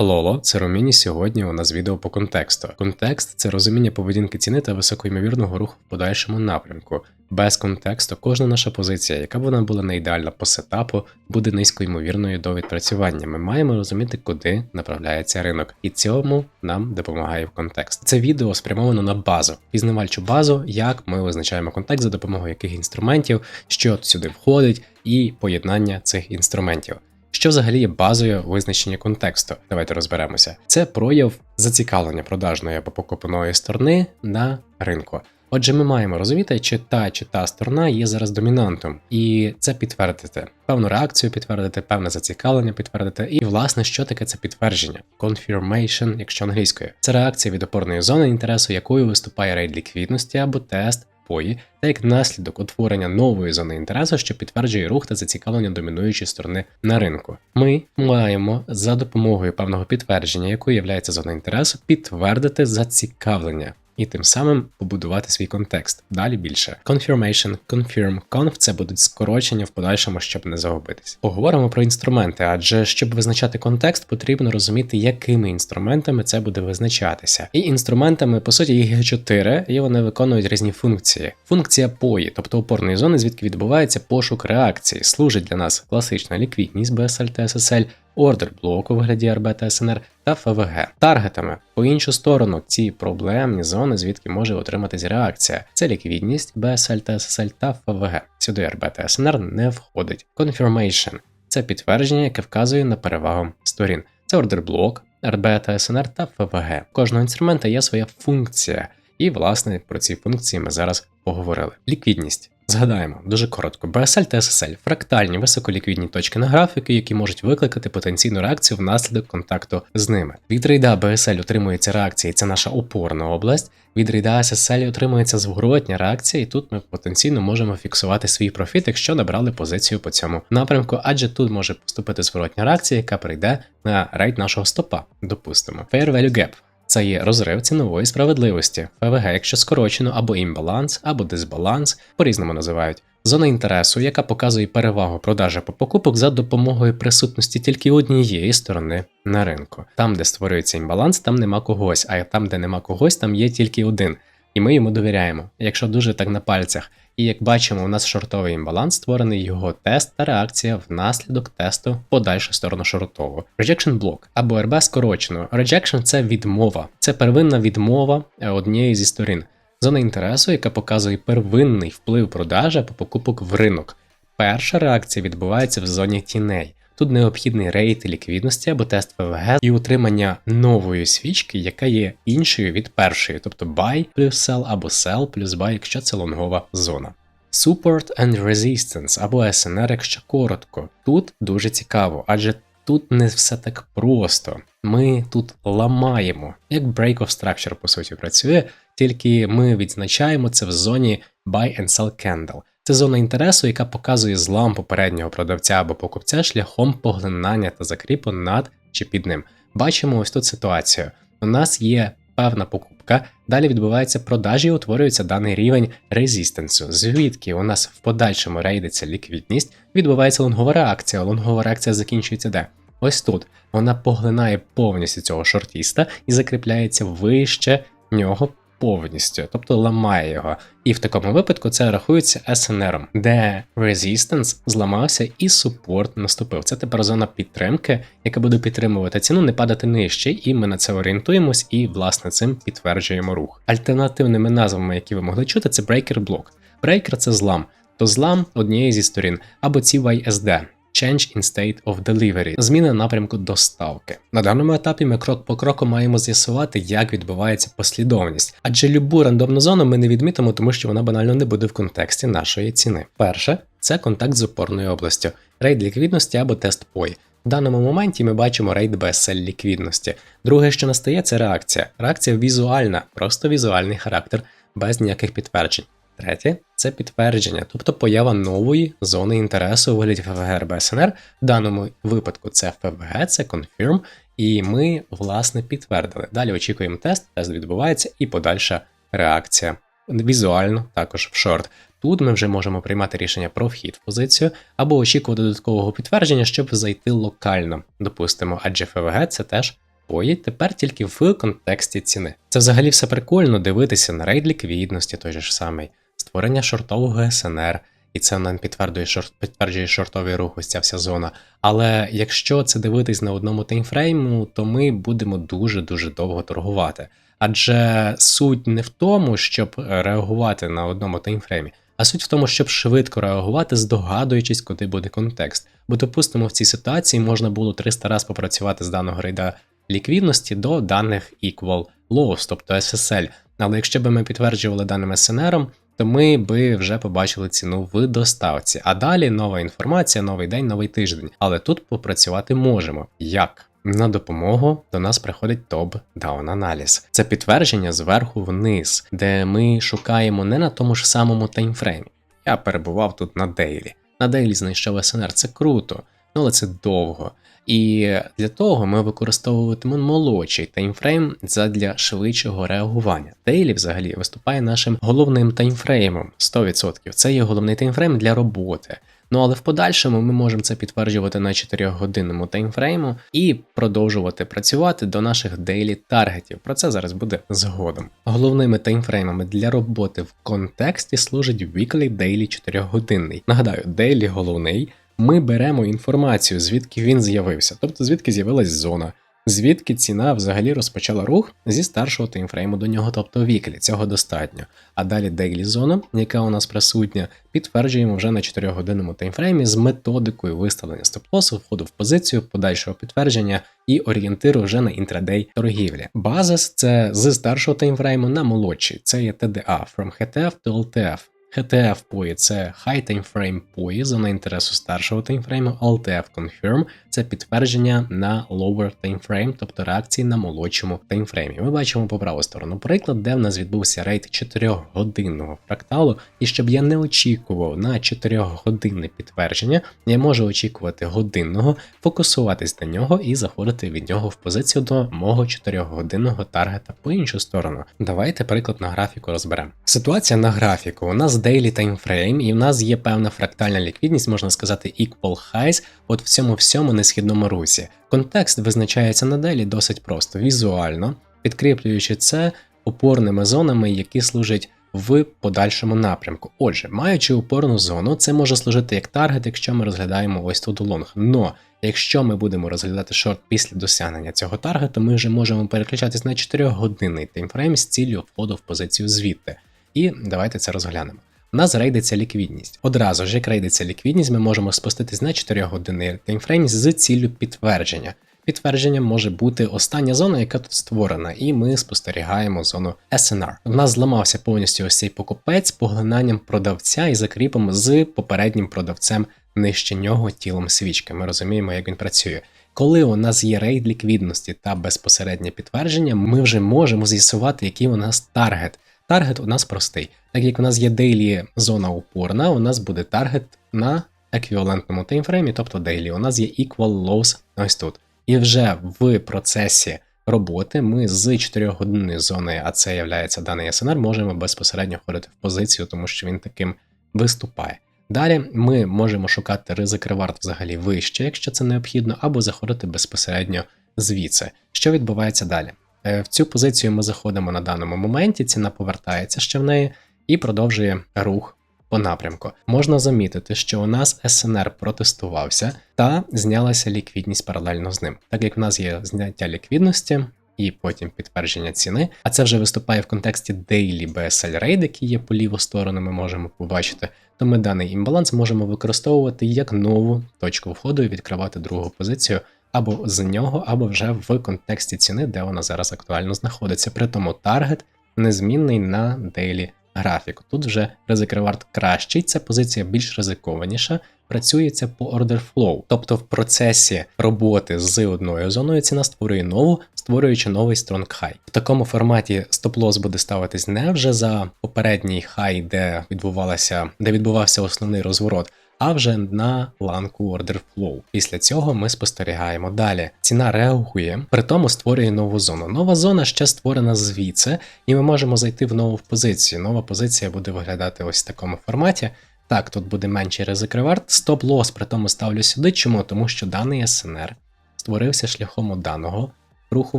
Лоло це розуміння сьогодні у нас відео по контексту. Контекст це розуміння поведінки ціни та високоймовірного руху в подальшому напрямку. Без контексту кожна наша позиція, яка б вона була не ідеальна по сетапу, буде низькоймовірною до відпрацювання. Ми маємо розуміти, куди направляється ринок, і цьому нам допомагає в контекст. Це відео спрямовано на базу, пізнавальчу базу, як ми визначаємо контекст за допомогою яких інструментів, що сюди входить, і поєднання цих інструментів. Що взагалі є базою визначення контексту? Давайте розберемося. Це прояв зацікавлення продажної або покупної сторони на ринку. Отже, ми маємо розуміти, чи та чи та сторона є зараз домінантом, і це підтвердити. Певну реакцію підтвердити, певне зацікавлення підтвердити. І, власне, що таке це підтвердження? Confirmation, якщо англійською. Це реакція від опорної зони інтересу, якою виступає рейд ліквідності або тест пої, та як наслідок утворення нової зони інтересу, що підтверджує рух та зацікавлення домінуючої сторони на ринку. Ми маємо за допомогою певного підтвердження, якою є зона інтересу, підтвердити зацікавлення і тим самим побудувати свій контекст. Далі більше. Confirmation, confirm, conf – це будуть скорочення в подальшому, щоб не загубитись. Поговоримо про інструменти, адже щоб визначати контекст, потрібно розуміти, якими інструментами це буде визначатися. І інструментами, по суті, їх є чотири, і вони виконують різні функції. Функція пої, тобто опорної зони, звідки відбувається пошук реакції, служить для нас класична ліквідність та SSL, ордер блоку у вигляді РБ та СНР та ФВГ. Таргетами по іншу сторону ці проблемні зони, звідки може отриматись реакція. Це ліквідність, BSL та SSL та ФВГ. Сюди РБ та СНР не входить. Confirmation це підтвердження, яке вказує на перевагу сторін. Це ордер блок, РБ та СНР та ФВГ. Кожного інструмента є своя функція. І, власне, про ці функції ми зараз поговорили. Ліквідність. Згадаємо дуже коротко: BSL та SSL фрактальні високоліквідні точки на графіку, які можуть викликати потенційну реакцію внаслідок контакту з ними. Від рейда BSL отримується реакція, і це наша опорна область. Від рейда SSL отримується зворотня реакція, і тут ми потенційно можемо фіксувати свій профіт, якщо набрали позицію по цьому напрямку, адже тут може поступити зворотня реакція, яка прийде на рейд нашого стопа. Допустимо. Fair Value Gap. Це є розрив цінової справедливості, ФВГ, якщо скорочено, або імбаланс, або дисбаланс, по-різному називають. Зона інтересу, яка показує перевагу продажі по покупок за допомогою присутності тільки однієї сторони на ринку. Там, де створюється імбаланс, там нема когось, а там, де нема когось, там є тільки один. І ми йому довіряємо. Якщо дуже так на пальцях, і як бачимо, у нас шортовий імбаланс, створений його тест та реакція внаслідок тесту подальшу сторону шортову. Rejection block або РБ скорочено. Rejection – це відмова, це первинна відмова е, однієї зі сторін. Зона інтересу, яка показує первинний вплив продажа по покупок в ринок. Перша реакція відбувається в зоні тіней. Тут необхідний рейт ліквідності або тест ПВГ і утримання нової свічки, яка є іншою від першої, тобто buy плюс sell або sell плюс buy, якщо це лонгова зона. Support and Resistance або SNR, якщо коротко. Тут дуже цікаво, адже тут не все так просто. Ми тут ламаємо, як Break of Structure, по суті, працює, тільки ми відзначаємо це в зоні Buy and Sell Candle. Це зона інтересу, яка показує злам попереднього продавця або покупця шляхом поглинання та закріпу над чи під ним. Бачимо ось тут ситуацію. У нас є певна покупка, далі відбувається продажі і утворюється даний рівень резистенсу, звідки у нас в подальшому рейдиться ліквідність, відбувається лонгова реакція. Лонгова реакція закінчується де? Ось тут. Вона поглинає повністю цього шортіста і закріпляється вище нього повністю, тобто ламає його. І в такому випадку це рахується SNR, де Resistance зламався і супорт наступив. Це тепер зона підтримки, яка буде підтримувати ціну, не падати нижче, і ми на це орієнтуємось і, власне, цим підтверджуємо рух. Альтернативними назвами, які ви могли чути, це Breaker Block. Breaker – це злам, то злам однієї зі сторін, або CYSD. Change in State of Delivery зміна напрямку доставки. На даному етапі ми крок по кроку маємо з'ясувати, як відбувається послідовність, адже любу рандомну зону ми не відмітимо, тому що вона банально не буде в контексті нашої ціни. Перше це контакт з опорною областю, рейд ліквідності або тест POI. В даному моменті ми бачимо рейд BSL ліквідності. Друге, що настає, це реакція. Реакція візуальна, просто візуальний характер, без ніяких підтверджень. Третє це підтвердження, тобто поява нової зони інтересу у вигляді ФВГ РБСНР. В даному випадку це ФВГ, це confirm, і ми, власне, підтвердили. Далі очікуємо тест, тест відбувається і подальша реакція. Візуально, також в шорт. Тут ми вже можемо приймати рішення про вхід в позицію або очікувати додаткового підтвердження, щоб зайти локально, допустимо, адже ФВГ це теж пої тепер тільки в контексті ціни. Це взагалі все прикольно дивитися на рейд ліквідності, той же ж самий, створення шортового СНР, і це нам підтверджує шорт, підтверджує шортовий рух, ось ця вся зона. Але якщо це дивитись на одному таймфрейму, то ми будемо дуже-дуже довго торгувати. Адже суть не в тому, щоб реагувати на одному таймфреймі, а суть в тому, щоб швидко реагувати, здогадуючись, куди буде контекст. Бо, допустимо, в цій ситуації можна було 300 раз попрацювати з даного рейда ліквідності до даних equal loss, тобто SSL. Але якщо б ми підтверджували даним SNR, то ми би вже побачили ціну в доставці. А далі нова інформація, новий день, новий тиждень. Але тут попрацювати можемо. Як? На допомогу до нас приходить топ-даун аналіз. Це підтвердження зверху вниз, де ми шукаємо не на тому ж самому таймфреймі. Я перебував тут на дейлі. На дейлі знайшов СНР, це круто, ну але це довго. І для того ми використовуватимемо молодший таймфрейм задля швидшого реагування. Дейлі взагалі виступає нашим головним таймфреймом 100%. Це є головний таймфрейм для роботи. Ну але в подальшому ми можемо це підтверджувати на 4-годинному таймфрейму і продовжувати працювати до наших дейлі таргетів. Про це зараз буде згодом. Головними таймфреймами для роботи в контексті служить weekly daily 4-годинний. Нагадаю, дейлі головний. Ми беремо інформацію, звідки він з'явився, тобто звідки з'явилась зона, звідки ціна взагалі розпочала рух зі старшого таймфрейму до нього, тобто віклі, цього достатньо. А далі дейлі зона, яка у нас присутня, підтверджуємо вже на 4-годинному таймфреймі з методикою виставлення стоп-лосу, входу в позицію, подальшого підтвердження і орієнтиру вже на інтрадей торгівлі. Базис це з старшого таймфрейму на молодший, це є TDA from HTF to LTF. HTF POI – це High Time Frame POI, зона інтересу старшого таймфрейму, LTF Confirm це підтвердження на Lower Time Frame, тобто реакції на молодшому таймфреймі. Ми бачимо по праву сторону приклад, де в нас відбувся рейд 4-годинного фракталу, і щоб я не очікував на 4-годинне підтвердження, я можу очікувати годинного, фокусуватись на нього і заходити від нього в позицію до мого 4-годинного таргета по іншу сторону. Давайте приклад на графіку розберемо. Ситуація на графіку. У нас daily time frame, і в нас є певна фрактальна ліквідність, можна сказати, equal highs, от в цьому всьому несхідному русі. Контекст визначається на делі досить просто, візуально, підкріплюючи це опорними зонами, які служать в подальшому напрямку. Отже, маючи опорну зону, це може служити як таргет, якщо ми розглядаємо ось тут лонг. Но якщо ми будемо розглядати шорт після досягнення цього таргету, ми вже можемо переключатись на 4-годинний таймфрейм з ціллю входу в позицію звідти. І давайте це розглянемо. У нас рейдиться ліквідність. Одразу ж, як рейдиться ліквідність, ми можемо спуститись на 4 години таймфрейм з ціллю підтвердження. Підтвердженням може бути остання зона, яка тут створена, і ми спостерігаємо зону SNR. У нас зламався повністю ось цей покупець поглинанням продавця і закріпом з попереднім продавцем нижче нього тілом свічки. Ми розуміємо, як він працює. Коли у нас є рейд ліквідності та безпосереднє підтвердження, ми вже можемо з'ясувати, який у нас таргет. Таргет у нас простий. Так як у нас є дейлі зона опорна, у нас буде таргет на еквівалентному таймфреймі, тобто дейлі. У нас є equal loss ось тут. І вже в процесі роботи ми з 4 годинної зони, а це є даний SNR, можемо безпосередньо входити в позицію, тому що він таким виступає. Далі ми можемо шукати ризик ревард взагалі вище, якщо це необхідно, або заходити безпосередньо звідси. Що відбувається далі? Е, в цю позицію ми заходимо на даному моменті, ціна повертається ще в неї і продовжує рух по напрямку. Можна замітити, що у нас СНР протестувався та знялася ліквідність паралельно з ним. Так як в нас є зняття ліквідності і потім підтвердження ціни, а це вже виступає в контексті Daily BSL Raid, який є по ліву сторону, ми можемо побачити, то ми даний імбаланс можемо використовувати як нову точку входу і відкривати другу позицію або з нього, або вже в контексті ціни, де вона зараз актуально знаходиться. При тому таргет незмінний на дейлі графіку. Тут вже ризик ревард кращий, ця позиція більш ризикованіша, працюється по order flow. Тобто в процесі роботи з одною зоною ціна створює нову, створюючи новий strong high. В такому форматі стоп-лосс буде ставитись не вже за попередній хай, де відбувалася, де відбувався основний розворот а вже на ланку Order Flow. Після цього ми спостерігаємо далі. Ціна реагує, при тому створює нову зону. Нова зона ще створена звідси, і ми можемо зайти в нову позицію. Нова позиція буде виглядати ось в такому форматі. Так, тут буде менший ризик реверт. Стоп-лосс при тому ставлю сюди. Чому? Тому що даний СНР створився шляхом даного руху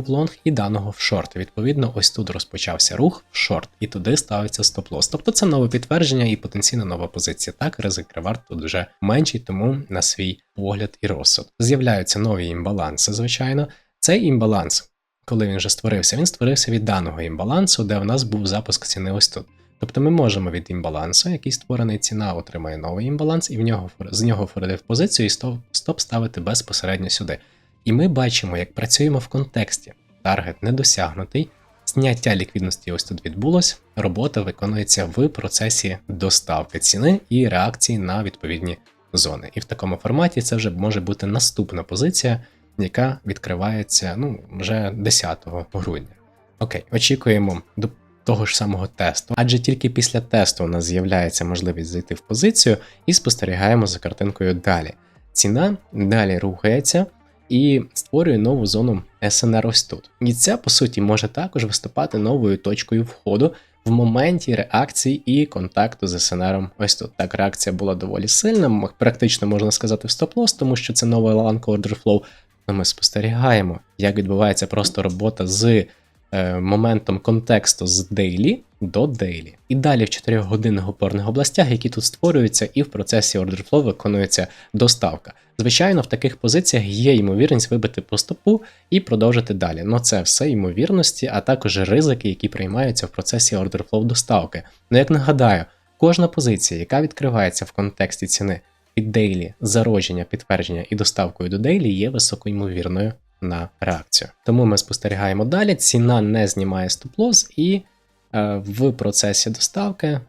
в лонг і даного в шорт. Відповідно, ось тут розпочався рух в шорт, і туди ставиться стоп-лосс. Тобто це нове підтвердження і потенційно нова позиція. Так, ризик ревард тут вже менший, тому на свій погляд і розсуд. З'являються нові імбаланси, звичайно. Цей імбаланс, коли він вже створився, він створився від даного імбалансу, де в нас був запуск ціни ось тут. Тобто ми можемо від імбалансу, який створений ціна, отримає новий імбаланс, і в нього з нього входив позицію і стоп, стоп ставити безпосередньо сюди. І ми бачимо, як працюємо в контексті. Таргет не досягнутий, зняття ліквідності ось тут відбулось, робота виконується в процесі доставки ціни і реакції на відповідні зони. І в такому форматі це вже може бути наступна позиція, яка відкривається ну, вже 10 грудня. Окей, очікуємо до того ж самого тесту, адже тільки після тесту у нас з'являється можливість зайти в позицію і спостерігаємо за картинкою далі. Ціна далі рухається і створює нову зону СНР ось тут. І ця, по суті, може також виступати новою точкою входу в моменті реакції і контакту з СНРом. Ось тут. Так, реакція була доволі сильна, практично можна сказати в стоп-лосс, тому що це новий ланка Order Flow. Но ми спостерігаємо, як відбувається просто робота з е, моментом контексту з daily до daily. І далі в 4 годинних опорних областях, які тут створюються, і в процесі order flow виконується доставка. Звичайно, в таких позиціях є ймовірність вибити по стопу і продовжити далі. Ну це все ймовірності, а також ризики, які приймаються в процесі order flow доставки. Ну як нагадаю, кожна позиція, яка відкривається в контексті ціни під дейлі, зародження, підтвердження і доставкою до дейлі, є високоймовірною на реакцію. Тому ми спостерігаємо далі. Ціна не знімає стоп-лосс і в процесі доставки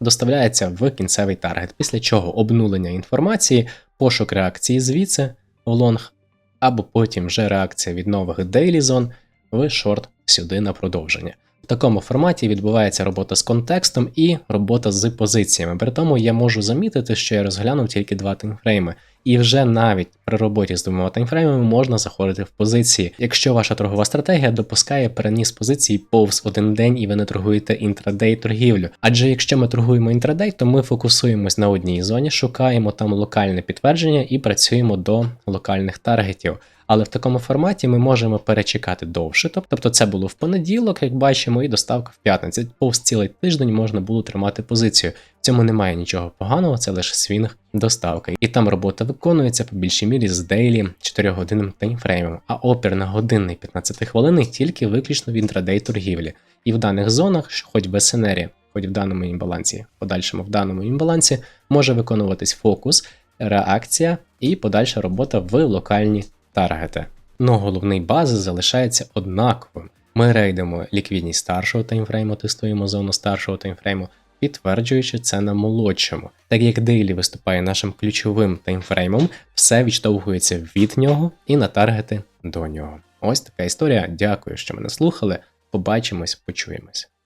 доставляється в кінцевий таргет, після чого обнулення інформації, пошук реакції звідси в лонг, або потім вже реакція від нових daily зон в шорт сюди на продовження. В такому форматі відбувається робота з контекстом і робота з позиціями. При тому я можу замітити, що я розглянув тільки два таймфрейми, і вже навіть при роботі з двома таймфреймами можна заходити в позиції, якщо ваша торгова стратегія допускає переніс позиції повз один день і ви не торгуєте інтрадей торгівлю. Адже якщо ми торгуємо інтрадей, то ми фокусуємось на одній зоні, шукаємо там локальне підтвердження і працюємо до локальних таргетів. Але в такому форматі ми можемо перечекати довше. Тобто це було в понеділок, як бачимо, і доставка в п'ятницю. Повз цілий тиждень можна було тримати позицію. В цьому немає нічого поганого, це лише свінг доставки. І там робота виконується по більшій мірі з дейлі 4 годинним таймфреймом, а опір на годинний 15 хвилин тільки виключно в інтрадей торгівлі. І в даних зонах, хоч в СНРі, хоч в даному імбалансі, подальшому в даному імбалансі, може виконуватись фокус, реакція і подальша робота в локальні таргети. Но головний бази залишається однаковим. Ми рейдимо ліквідність старшого таймфрейму, тестуємо зону старшого таймфрейму, підтверджуючи це на молодшому. Так як дейлі виступає нашим ключовим таймфреймом, все відштовхується від нього і на таргети до нього. Ось така історія. Дякую, що мене слухали. Побачимось, почуємось.